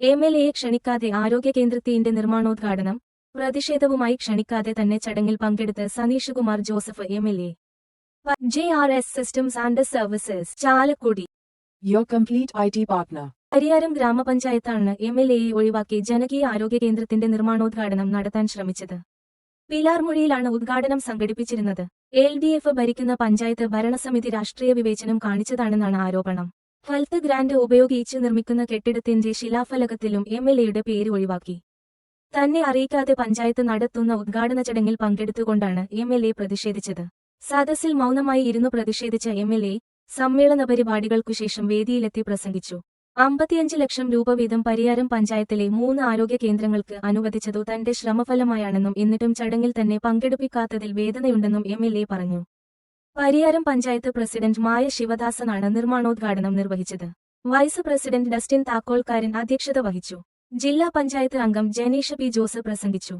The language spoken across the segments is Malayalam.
എം എൽ എയെ ക്ഷണിക്കാതെ ആരോഗ്യ കേന്ദ്രത്തിന്റെ നിർമ്മാണോദ്ഘാടനം പ്രതിഷേധവുമായി ക്ഷണിക്കാതെ തന്നെ ചടങ്ങിൽ പങ്കെടുത്ത് Saneesh Kumar Joseph M L A. J R S systems and services Chalakudy. Your complete I T partner Pariyaram ഗ്രാമപഞ്ചായത്താണ് M L എയെ ഒഴിവാക്കി ജനകീയ ആരോഗ്യ കേന്ദ്രത്തിന്റെ നിർമ്മാണോദ്ഘാടനം നടത്താൻ ശ്രമിച്ചത്. പിലാർമുഴിയിലാണ് ഉദ്ഘാടനം സംഘടിപ്പിച്ചിരുന്നത്. എൽ ഡി എഫ് ഭരിക്കുന്ന പഞ്ചായത്ത് ഭരണസമിതി രാഷ്ട്രീയ വിവേചനം കാണിച്ചതാണെന്നാണ് ആരോപണം. ഹെൽത്ത് ഗ്രാൻഡ് ഉപയോഗിച്ച് നിർമ്മിക്കുന്ന കെട്ടിടത്തിന്റെ ശിലാഫലകത്തിലും എം എൽ എയുടെ പേര് ഒഴിവാക്കി. തന്നെ അറിയിക്കാതെ പഞ്ചായത്ത് നടത്തുന്ന ഉദ്ഘാടന ചടങ്ങിൽ പങ്കെടുത്തുകൊണ്ടാണ് എം എൽ എ പ്രതിഷേധിച്ചത്. സദസ്സിൽ മൗനമായി ഇരുന്നു പ്രതിഷേധിച്ച എം എൽ എ സമ്മേളന പരിപാടികൾക്കു ശേഷം വേദിയിലെത്തി പ്രസംഗിച്ചു. അമ്പത്തിയഞ്ച് ലക്ഷം രൂപ വീതം പരിയാരം പഞ്ചായത്തിലെ മൂന്ന് ആരോഗ്യ കേന്ദ്രങ്ങൾക്ക് അനുവദിച്ചതു തന്റെ ശ്രമഫലമായാണെന്നും എന്നിട്ടും ചടങ്ങിൽ തന്നെ പങ്കെടുപ്പിക്കാത്തതിൽ വേദനയുണ്ടെന്നും എ പറഞ്ഞു. പരിയാരം പഞ്ചായത്ത് പ്രസിഡന്റ് മായ ശിവദാസനാണ് നിർമ്മാണോദ്ഘാടനം നിർവഹിച്ചത്. വൈസ് പ്രസിഡന്റ് ഡസ്റ്റിൻ താക്കോൽക്കാരൻ അധ്യക്ഷത വഹിച്ചു. ജില്ലാ പഞ്ചായത്ത് അംഗം ജനീഷ പി ജോസ് പ്രസംഗിച്ചു.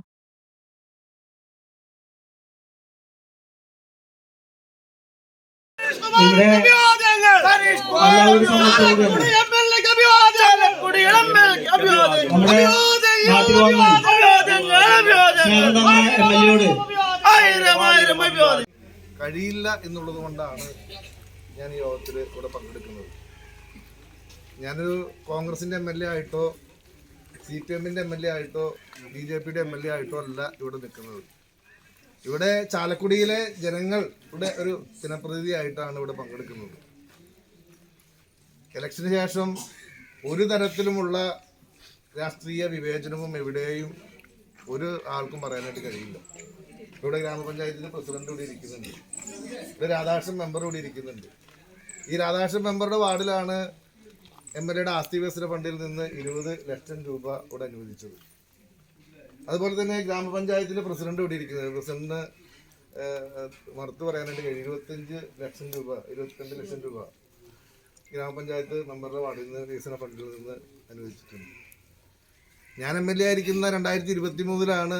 ആയിരം നമ്മുടെ കഴിയില്ല എന്നുള്ളത് കൊണ്ടാണ് ഞാൻ ഈ യോഗത്തിൽ ഇവിടെ പങ്കെടുക്കുന്നത്. ഞാനൊരു കോൺഗ്രസിന്റെ എം എൽ എ ആയിട്ടോ സി പി എമ്മിന്റെ എം എൽ എ ആയിട്ടോ ബി ജെ പിയുടെ എം എൽ എ ആയിട്ടോ അല്ല ഇവിടെ നിൽക്കുന്നത്. ഇവിടെ ചാലക്കുടിയിലെ ജനങ്ങൾ ഇവിടെ ഒരു ദിനപ്രതിനിധിയായിട്ടാണ് ഇവിടെ പങ്കെടുക്കുന്നത്. ഇലക്ഷന് ശേഷം ഒരു തരത്തിലുമുള്ള രാഷ്ട്രീയ വിവേചനവും എവിടെയും ഒരു ആൾക്കും പറയാനായിട്ട് കഴിയില്ല. ഇവിടെ ഗ്രാമപഞ്ചായത്തിന്റെ പ്രസിഡന്റ് കൂടി ഇരിക്കുന്നുണ്ട്. ഇവിടെ രാധാകൃഷ്ണൻ മെമ്പർ കൂടി ഇരിക്കുന്നുണ്ട്. ഈ രാധാകൃഷ്ണൻ മെമ്പറുടെ വാർഡിലാണ് എം എൽ എയുടെ ആസ്തി വികസന ഫണ്ടിൽ നിന്ന് ഇരുപത് ലക്ഷം രൂപ ഇവിടെ അനുവദിച്ചത്. അതുപോലെ തന്നെ ഗ്രാമപഞ്ചായത്തിലെ പ്രസിഡന്റ് ഇവിടെ ഇരിക്കുന്നത് പ്രസിഡന്റിന് മറുത്തു പറയാനായിട്ട് കഴിയും. ഇരുപത്തഞ്ച് ലക്ഷം രൂപ ഇരുപത്തിരണ്ട് ലക്ഷം രൂപ ഗ്രാമപഞ്ചായത്ത് മെമ്പറുടെ വാർഡിൽ നിന്ന് വികസന ഫണ്ടിൽ നിന്ന് അനുവദിച്ചിട്ടുണ്ട്. ഞാൻ എം എൽ എ ആയിരിക്കുന്ന രണ്ടായിരത്തി ഇരുപത്തി മൂന്നിലാണ്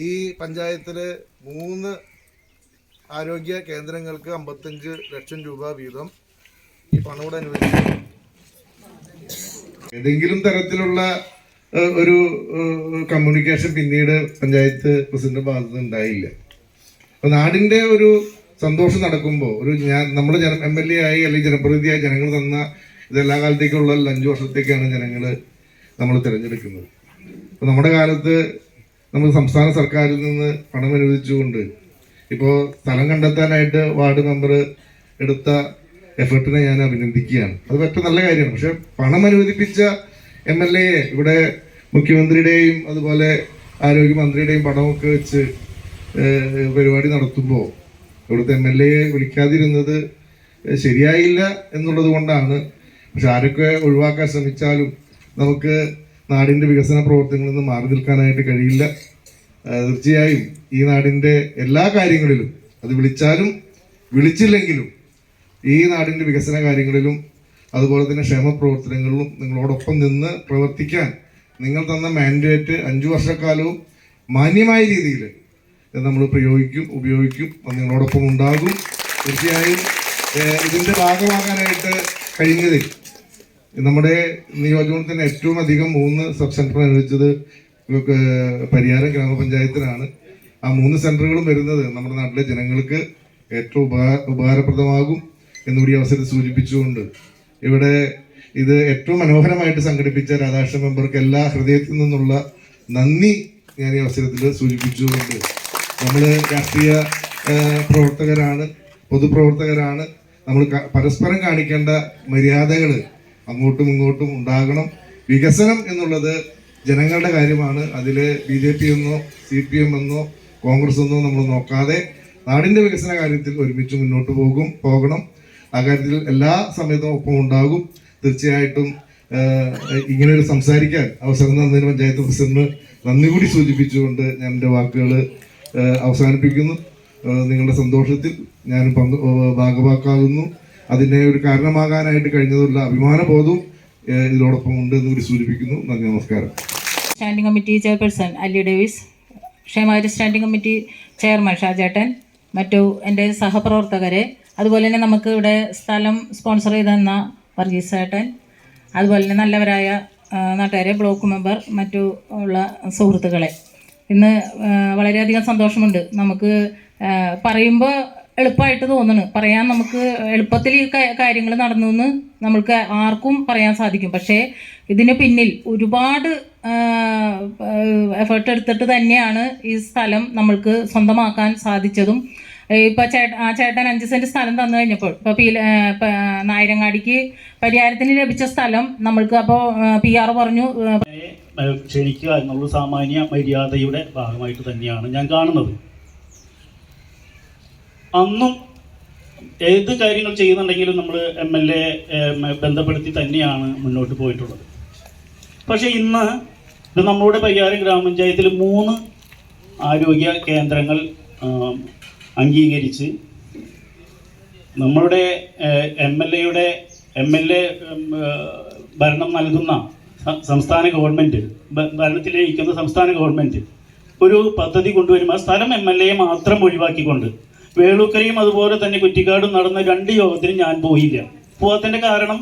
ഈ പഞ്ചായത്തിൽ മൂന്ന് ആരോഗ്യ കേന്ദ്രങ്ങൾക്ക് അമ്പത്തഞ്ച് ലക്ഷം രൂപ വീതം ഈ പണോട് അനുവദിച്ചു. ഏതെങ്കിലും തരത്തിലുള്ള ഒരു കമ്മ്യൂണിക്കേഷൻ പിന്നീട് പഞ്ചായത്ത് പ്രസിഡന്റ് ഭാഗത്ത് ഉണ്ടായില്ല. അപ്പൊ നാടിന്റെ ഒരു സന്തോഷം നടക്കുമ്പോൾ ഒരു ഞാൻ നമ്മൾ ജന എം എൽ എ ആയി അല്ലെങ്കിൽ ജനപ്രതിനിധിയായി ജനങ്ങൾ തന്ന ഇതെല്ലാ കാലത്തേക്കുള്ള അഞ്ചു വർഷത്തേക്കാണ് ജനങ്ങൾ നമ്മൾ തിരഞ്ഞെടുക്കുന്നത്. അപ്പൊ നമ്മുടെ കാലത്ത് നമ്മൾ സംസ്ഥാന സർക്കാരിൽ നിന്ന് പണം അനുവദിച്ചുകൊണ്ട് ഇപ്പോൾ സ്ഥലം കണ്ടെത്താനായിട്ട് വാർഡ് മെമ്പർ എടുത്ത എഫേർട്ടിനെ ഞാൻ അഭിനന്ദിക്കുകയാണ്. അത് പറ്റും നല്ല കാര്യമാണ്. പക്ഷെ പണം അനുവദിപ്പിച്ച എം എൽ എ ഇവിടെ മുഖ്യമന്ത്രിയുടെയും അതുപോലെ ആരോഗ്യമന്ത്രിയുടെയും പണമൊക്കെ വെച്ച് പരിപാടി നടത്തുമ്പോൾ ഇവിടുത്തെ എം എൽ എയെ വിളിക്കാതിരുന്നത് ശരിയായില്ല എന്നുള്ളത് കൊണ്ടാണ്. പക്ഷെ ആരൊക്കെ ഒഴിവാക്കാൻ ശ്രമിച്ചാലും നമുക്ക് നാടിന്റെ വികസന പ്രവർത്തനങ്ങളിൽ നിന്ന് മാറി നിൽക്കാനായിട്ട് കഴിയില്ല. തീർച്ചയായും ഈ നാടിന്റെ എല്ലാ കാര്യങ്ങളിലും അത് വിളിച്ചാലും വിളിച്ചില്ലെങ്കിലും ഈ നാടിന്റെ വികസന കാര്യങ്ങളിലും അതുപോലെ തന്നെ ക്ഷേമ പ്രവർത്തനങ്ങളിലും നിങ്ങളോടൊപ്പം നിന്ന് പ്രവർത്തിക്കാൻ നിങ്ങൾ തന്ന മാൻഡേറ്റ് അഞ്ചു വർഷക്കാലവും മാന്യമായ രീതിയിൽ നമ്മൾ പ്രയോഗിക്കും ഉപയോഗിക്കും നിങ്ങളോടൊപ്പം ഉണ്ടാകും. തീർച്ചയായും ഇതിന്റെ ഭാഗമാകാനായിട്ട് കഴിഞ്ഞതിൽ നമ്മുടെ നിയോജകത്തിന് ഏറ്റവും അധികം മൂന്ന് സബ് സെന്റർ അനുവദിച്ചത് പരിയാരം ഗ്രാമപഞ്ചായത്തിനാണ് ആ മൂന്ന് സെന്ററുകളും വരുന്നത് നമ്മുടെ നാട്ടിലെ ജനങ്ങൾക്ക് ഏറ്റവും ഉപകാര ഉപകാരപ്രദമാകും എന്നുകൂടി അവസരം സൂചിപ്പിച്ചുകൊണ്ട്. ഇവിടെ ഇത് ഏറ്റവും മനോഹരമായിട്ട് സംഘടിപ്പിച്ച രാധാകൃഷ്ണ മെമ്പർക്ക് എല്ലാ ഹൃദയത്തിൽ നിന്നുള്ള നന്ദി ഞാൻ ഈ അവസരത്തിൽ സൂചിപ്പിച്ചുകൊണ്ട്. നമ്മൾ രാഷ്ട്രീയ പ്രവർത്തകരാണ് പൊതുപ്രവർത്തകരാണ്. നമ്മൾ പരസ്പരം കാണിക്കേണ്ട മര്യാദകൾ അങ്ങോട്ടും ഇങ്ങോട്ടും ഉണ്ടാകണം. വികസനം എന്നുള്ളത് ജനങ്ങളുടെ കാര്യമാണ്. അതിൽ ബി ജെ പി എന്നോ സി പി എം എന്നോ കോൺഗ്രസ് എന്നോ നമ്മൾ നോക്കാതെ നാടിന്റെ വികസന കാര്യത്തിൽ ഒരുമിച്ച് മുന്നോട്ട് പോകും പോകണം. ആ കാര്യത്തിൽ എല്ലാ സമയത്തും ഒപ്പം ഉണ്ടാകും. തീർച്ചയായിട്ടും ഒരു സംസാരിക്കാൻ അവസരം തന്നതിന് പഞ്ചായത്ത് പ്രസിഡന്റ് നന്ദി കൂടി സൂചിപ്പിച്ചുകൊണ്ട് ഞാൻ എന്റെ വാക്കുകൾ അവസാനിപ്പിക്കുന്നു. നിങ്ങളുടെ സന്തോഷത്തിൽ ഞാൻ പങ്ക് ഭാഗമാക്കാകുന്നു അതിനെ ഒരു കാരണമാകാനായിട്ട് കഴിഞ്ഞതുള്ള അഭിമാനബോധവും ബോധവും ഇതിനോടൊപ്പം ഉണ്ട് എന്ന് കൂടി സൂചിപ്പിക്കുന്നു. നന്ദി നമസ്കാരം. Standing committee chairperson Alli Davis ക്ഷേമകാര്യ സ്റ്റാൻഡിംഗ് കമ്മിറ്റി ചെയർമാൻ ഷാജേട്ടൻ മറ്റു എന്റെ സഹപ്രവർത്തകരെ അതുപോലെ തന്നെ നമുക്ക് ഇവിടെ സ്ഥലം സ്പോൺസർ ചെയ്ത് തന്ന വർഗീസ് ചേട്ടൻ അതുപോലെ തന്നെ നല്ലവരായ നാട്ടുകാരെ ബ്ലോക്ക് മെമ്പർ മറ്റു ഉള്ള സുഹൃത്തുക്കളെ. ഇന്ന് വളരെയധികം സന്തോഷമുണ്ട്. നമുക്ക് പറയുമ്പോൾ എളുപ്പമായിട്ട് തോന്നുന്നു പറയാൻ നമുക്ക് എളുപ്പത്തിൽ ഈ കാര്യങ്ങൾ നടന്നു എന്ന് നമ്മൾക്ക് ആർക്കും പറയാൻ സാധിക്കും. പക്ഷേ ഇതിന് പിന്നിൽ ഒരുപാട് എഫേർട്ട് എടുത്തിട്ട് തന്നെയാണ് ഈ സ്ഥലം നമ്മൾക്ക് സ്വന്തമാക്കാൻ സാധിച്ചതും. ഇപ്പം ചേട്ടൻ ആ ചേട്ടൻ അഞ്ച് സെന്റ് സ്ഥലം തന്നു കഴിഞ്ഞപ്പോൾ ഇപ്പോൾ പി നായരങ്ങാടിക്ക് പരിഹാരത്തിന് ലഭിച്ച സ്ഥലം നമ്മൾക്ക് അപ്പോൾ പി ആർ പറഞ്ഞു ക്ഷണിക്കുക എന്നുള്ള സാമാന്യ മര്യാദയുടെ ഭാഗമായിട്ട് തന്നെയാണ് ഞാൻ കാണുന്നത്. അന്നും ഏത് കാര്യങ്ങൾ ചെയ്യുന്നുണ്ടെങ്കിലും നമ്മൾ എം എൽ എ ബന്ധപ്പെടുത്തി തന്നെയാണ് മുന്നോട്ട് പോയിട്ടുള്ളത്. പക്ഷേ ഇന്ന് ഇത് നമ്മളുടെ പരിഹാരം ഗ്രാമപഞ്ചായത്തിൽ മൂന്ന് ആരോഗ്യ കേന്ദ്രങ്ങൾ അംഗീകരിച്ച് നമ്മളുടെ എം എൽ എയുടെ എം എൽ എ ഭരണം നൽകുന്ന സംസ്ഥാന ഗവൺമെന്റ് ഭരണത്തിലിരിക്കുന്ന സംസ്ഥാന ഗവൺമെന്റ് ഒരു പദ്ധതി കൊണ്ടുവരുമ്പോൾ ആ സ്ഥലം എം എൽ എ മാത്രം ഒഴിവാക്കിക്കൊണ്ട് വേളൂക്കരയും അതുപോലെ തന്നെ കുറ്റിക്കാടും നടന്ന രണ്ട് യോഗത്തിനും ഞാൻ പോയില്ല. പോകാത്തതിന്റെ കാരണം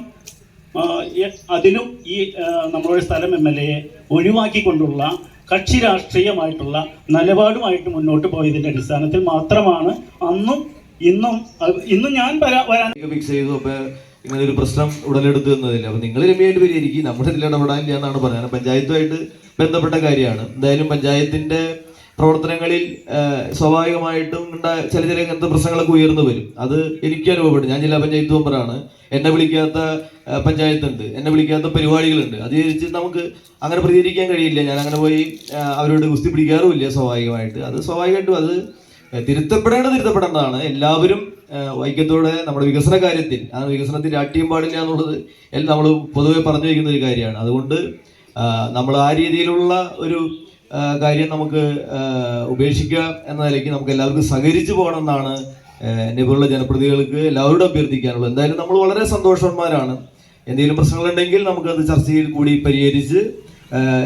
അതിലും ഈ നമ്മളുടെ സ്ഥലം എം എൽ എയെ ഒഴിവാക്കിക്കൊണ്ടുള്ള കക്ഷി രാഷ്ട്രീയമായിട്ടുള്ള നിലപാടുമായിട്ട് മുന്നോട്ട് പോയതിന്റെ അടിസ്ഥാനത്തിൽ മാത്രമാണ് അന്നും ഇന്നും ഇന്നും ഞാൻ വരാ വരാൻ ഫിക്സ് ചെയ്തു. ഇങ്ങനെ ഒരു പ്രശ്നം ഉടലെടുത്തു എന്നതില്ല അപ്പൊ നിങ്ങൾ രമ്യമായിട്ട് പരിഹരിക്കും. നമ്മുടെ ഇതിൽ ഇടപെടാനില്ല എന്നാണ് പറയുന്നത് പഞ്ചായത്തുമായിട്ട് ബന്ധപ്പെട്ട കാര്യമാണ്. എന്തായാലും പഞ്ചായത്തിന്റെ പ്രവർത്തനങ്ങളിൽ സ്വാഭാവികമായിട്ടും ഉണ്ടായ ചില ചില ഇങ്ങനത്തെ പ്രശ്നങ്ങളൊക്കെ ഉയർന്നു വരും. അത് എനിക്ക് അനുഭവപ്പെട്ടു ഞാൻ ജില്ലാ പഞ്ചായത്ത് മെമ്പറാണ്. എന്നെ വിളിക്കാത്ത പഞ്ചായത്ത് പഞ്ചായത്തുണ്ട്. എന്നെ വിളിക്കാത്ത പരിപാടികളുണ്ട്. അത് വിചാരിച്ച് നമുക്ക് അങ്ങനെ പ്രതികരിക്കാൻ കഴിയില്ല. ഞാൻ അങ്ങനെ പോയി അവരോട് ഗുസ്തി പിടിക്കാറുമില്ല സ്വാഭാവികമായിട്ട്. അത് സ്വാഭാവികമായിട്ടും അത് തിരുത്തപ്പെടേണ്ടത് തിരുത്തപ്പെടേണ്ടതാണ്. എല്ലാവരും വൈക്കത്തോടെ നമ്മുടെ വികസന കാര്യത്തിൽ ആ വികസനത്തിൽ രാഷ്ട്രീയം പാടില്ല എന്നുള്ളത് എല്ലാം നമ്മൾ പൊതുവെ പറഞ്ഞു വയ്ക്കുന്ന ഒരു കാര്യമാണ്. അതുകൊണ്ട് നമ്മൾ ആ രീതിയിലുള്ള ഒരു കാര്യം നമുക്ക് ഉപേക്ഷിക്കാം ഉപേക്ഷിക്കുക എന്ന നിലയ്ക്ക് നമുക്ക് എല്ലാവർക്കും സഹകരിച്ചു പോകണമെന്നാണ് ഏഹ്, എന്നെ പോലുള്ള ജനപ്രതിനിധികൾക്ക് എല്ലാവരോടും അഭ്യർത്ഥിക്കാനുള്ളത്. എന്തായാലും നമ്മൾ വളരെ സന്തോഷവാന്മാരാണ്. എന്തെങ്കിലും പ്രശ്നങ്ങളുണ്ടെങ്കിൽ നമുക്കത് ചർച്ചയിൽ കൂടി പരിഹരിച്ച്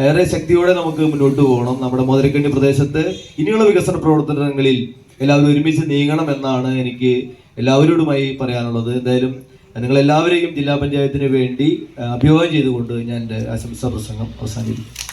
ഏറെ ശക്തിയോടെ നമുക്ക് മുന്നോട്ട് പോകണം. നമ്മുടെ മുതലക്കണ്ണി പ്രദേശത്ത് ഇനിയുള്ള വികസന പ്രവർത്തനങ്ങളിൽ എല്ലാവരും ഒരുമിച്ച് നീങ്ങണം എന്നാണ് എനിക്ക് എല്ലാവരോടുമായി പറയാനുള്ളത്. എന്തായാലും നിങ്ങൾ എല്ലാവരെയും ജില്ലാ പഞ്ചായത്തിന് വേണ്ടി അഭിവാദം ചെയ്തുകൊണ്ട് ഞാൻ എന്റെ ആശംസാ പ്രസംഗം അവസാനിപ്പിക്കും